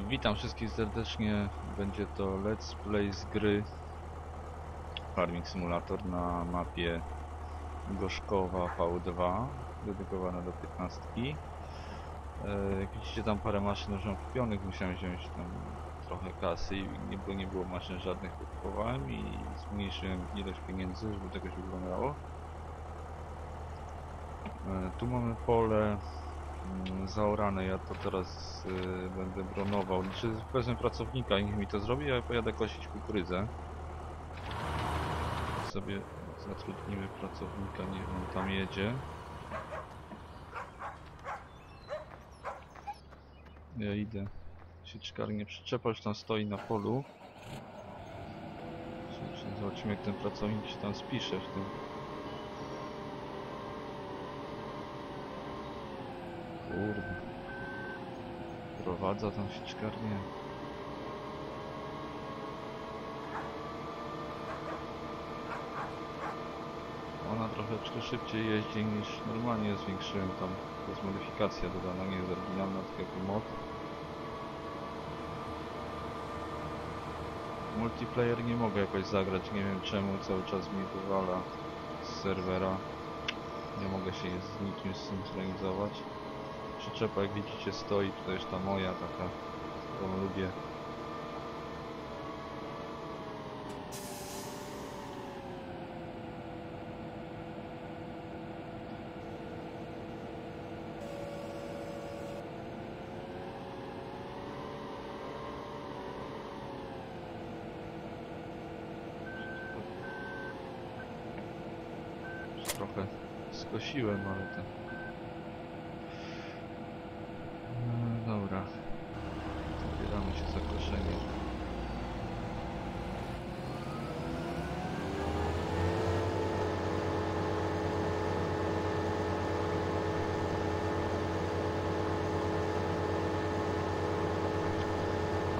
Witam wszystkich serdecznie. Będzie to Let's Play z gry Farming Simulator na mapie Gorzkowa V2 dedykowana do 15. E, Jak widzicie tam parę maszyn już kupionych, musiałem wziąć tam trochę kasy i nie było, nie było maszyn żadnych, kupowałem i zmniejszyłem ilość pieniędzy, żeby to jakoś wyglądało. E, Tu mamy pole zaorane, ja to teraz y, będę bronował. Znaczy wezmę pracownika niech mi to zrobi, ja pojadę kosić kukurydzę. Sobie zatrudnimy pracownika, niech on tam jedzie. Ja idę. Sieczkarnię przyczepa już tam stoi na polu. Zobaczymy jak ten pracownik się tam spisze w tym Kurde. Prowadza tam sieczkarnię. Ona troszeczkę szybciej jeździ niż normalnie zwiększyłem tam. To jest modyfikacja dodana, nie jest oryginalna, tylko jako mod. Multiplayer nie mogę jakoś zagrać, nie wiem czemu cały czas mi wywala z serwera. Nie mogę się z nikim zsynchronizować. Przyczepa jak widzicie stoi, tutaj już ta moja taka, którą lubię. Trochę skosiłem, ale to no, dobra. Zabieramy się za koszenie.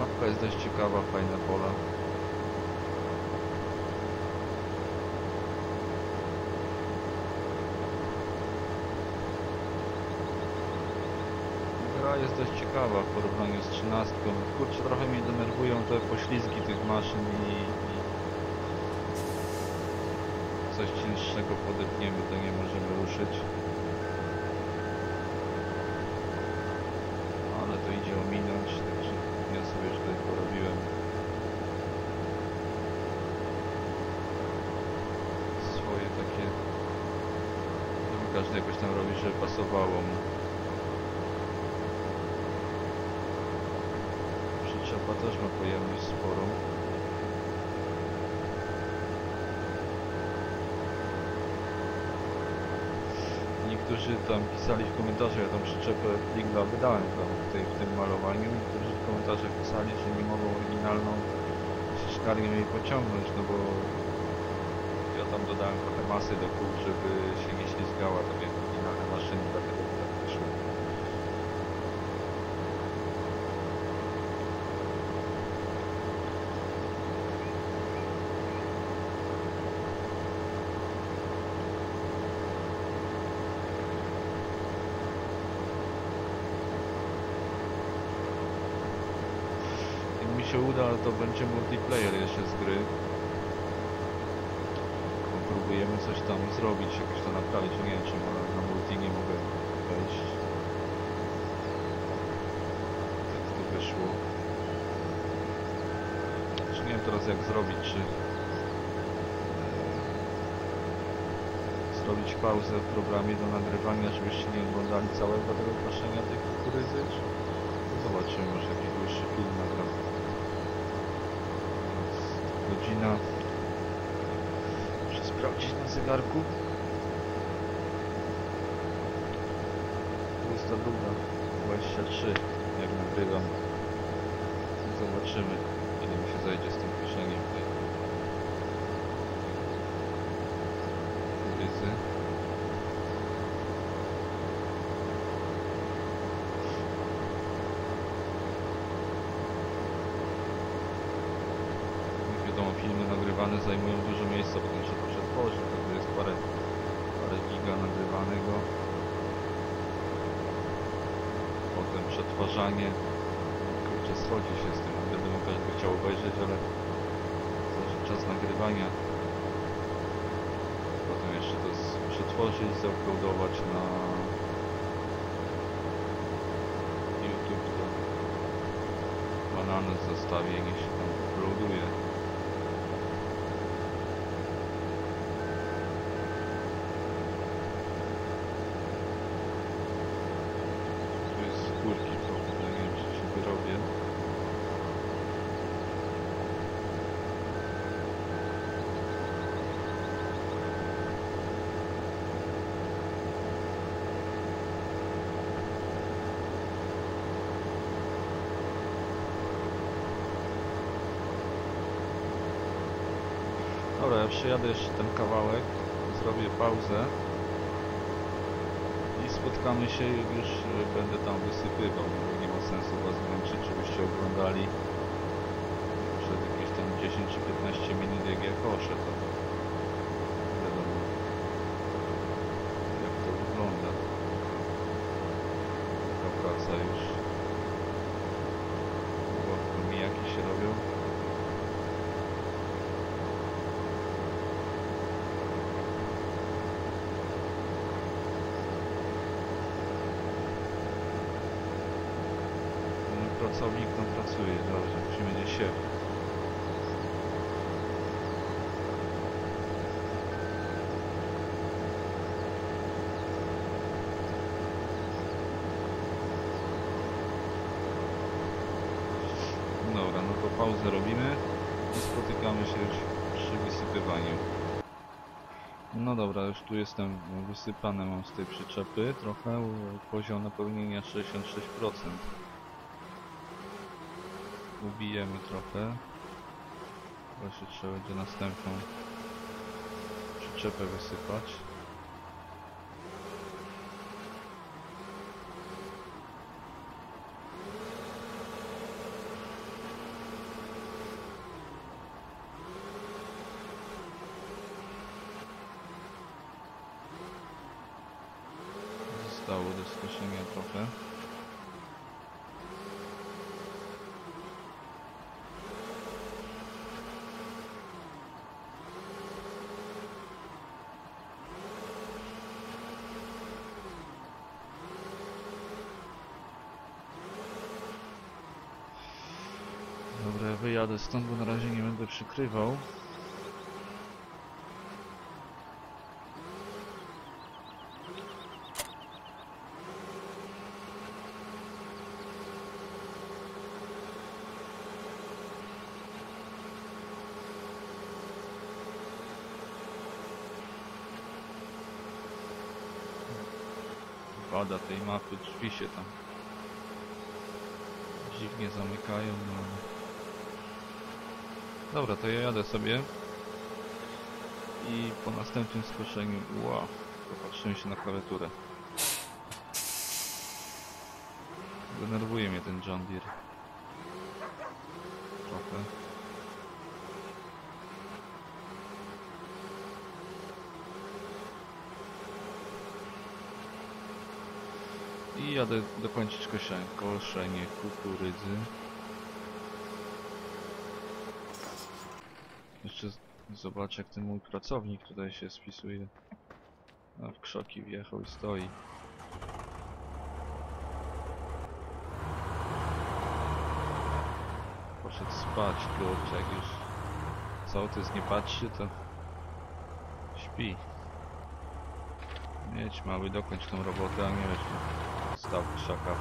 Mapka jest dość ciekawa, fajne pola. Gra jest dość ciekawa w porównaniu z 13. Kurczę, trochę mnie denerwują te poślizgi tych maszyn i, i coś cięższego podepniemy, to nie możemy ruszyć. Ale to idzie ominąć, także ja sobie już tutaj porobiłem swoje takie... No, każdy jakoś tam robi, żeby pasowało mu. Przyczepa też ma pojemność sporą. Niektórzy tam pisali w komentarzach, ja tą przyczepę Ligla wydałem tam w, tej, w tym malowaniu. Niektórzy w komentarzach pisali, że nie mogą oryginalną szkarnią jej pociągnąć, no bo tam dodałem trochę masy do kół, żeby się nie ślizgała tak jak oryginalne maszyny, dlatego tak wyszło. Jak mi się uda, to będzie multiplayer jeszcze z gry. Próbujemy coś tam zrobić, jakoś to naprawić. Nie wiem, czy na, na multi nie mogę wejść. Jak to wyszło. Czy nie wiem teraz jak zrobić, czy e, zrobić pauzę w programie do nagrywania, żebyście nie oglądali całego tego koszenia tej kukurydzy, czy zobaczymy, może jakiś dłuższy film nagram. Godzina. Muszę sprawdzić na zegarku. 22, 23, jak nagrywam. Zobaczymy, ile mi się zajdzie z tym koszeniem tej wiadomo, filmy nagrywane zajmują dużo przetworzy, to jest parę, parę giga nagrywanego. Potem przetwarzanie. Kurczę, schodzi się z tym. Wiadomo, każdy by chciał obejrzeć, ale czas nagrywania. Potem jeszcze to przetworzyć, zauploadować na YouTube. To banany zostawię, niech się tam uploaduje. Tu jest z górki trochę, nie wiem czy się wyrobię. Dobra, ja przejadę jeszcze ten kawałek, zrobię pauzę. I spotkamy się już e, będę tam wysypywał, bo nie ma sensu was męczyć, żebyście oglądali przez jakieś tam 10 czy 15 minut jak ja koszę, to. Wiadomo jak to wygląda. Taka praca już łatwo mijaki się robią. Mój pracownik tam pracuje, dobrze, musi będzie siew. Dobra, no to pauzę robimy i spotykamy się już przy wysypywaniu. No dobra, już tu jestem wysypany, mam z tej przyczepy trochę, poziom napełnienia 66%. Ubijemy trochę. Właśnie trzeba będzie następną przyczepę wysypać. Zostało do skoszenia trochę. Dobra, ja wyjadę stąd, bo na razie nie będę przykrywał. Wada tej mapy, drzwi się tam dziwnie zamykają, no ale... Dobra, to ja jadę sobie i po następnym skoszeniu, wow, popatrzymy się na klawiaturę. Denerwuje mnie ten John Deere. Trochę. I jadę dokończyć koszenie, koszenie kukurydzy. Jeszcze z- zobaczę jak ten mój pracownik tutaj się spisuje. A w krzoki wjechał i stoi. Poszedł spać, kurczę, jak już sołtys nie patrzy, to śpi. Mieć mały, dokończ tą robotę, a nie wiesz, stał w krzakach.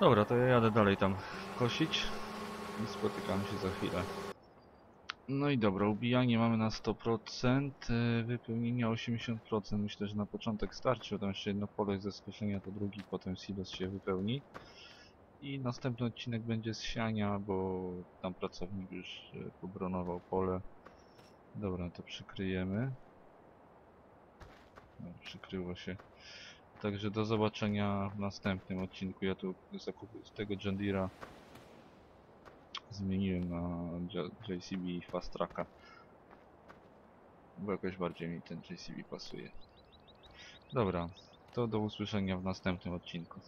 Dobra, to ja jadę dalej tam kosić i spotykamy się za chwilę. No i dobra, ubijanie mamy na 100%, y, wypełnienie 80%. Myślę, że na początek starczy, bo tam jeszcze jedno pole jest ze skoszenia, to drugi, potem silos się wypełni. I następny odcinek będzie z siania, bo tam pracownik już y, pobronował pole. Dobra, to przykryjemy. No, przykryło się. Także do zobaczenia w następnym odcinku. Ja tu zakupię z tego John Deere'a zmieniłem na JCB Fast Tracka. Bo jakoś bardziej mi ten JCB pasuje. Dobra, to do usłyszenia w następnym odcinku.